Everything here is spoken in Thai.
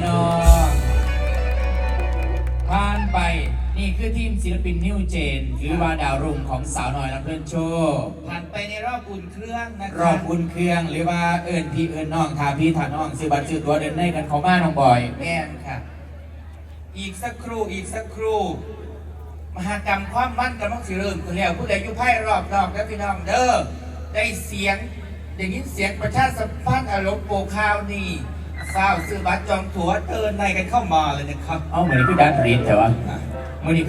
พี่น้องผ่านไปนี่คือทีมศิลปินนิวเจน หรือว่าดาวรุ่งของสาวน้อยลำเพลินโชว์ผ่านไปในรอบอุ่นเครื่องนะครอบอุ่นเครื่องหรือว่าเอิญพี่เอิญน้องทาพี่ทาน้องซื้อบัตรซื้อตัวเดินได้กันเขามาน้องบอยแม่นค่ะ อีกสักครู่อีกสักครู่มหากรรมความมั่นกำลังสิเริ่มขึ้นแล้วผู้ใดอยู่ไพ่รอบนอกแล้วพี่น้องเด้อได้เสียงอย่างนี้เสียงประชาสัมพันธ์อารมณ์โปรข่าวนี่ ฝ้าวซื้อบัตรจองตั๋วเดินในกันเข้ามาเลยนะครับ เอาเหมือนคือดันรีดแต่ว่าอะมือนี้คือ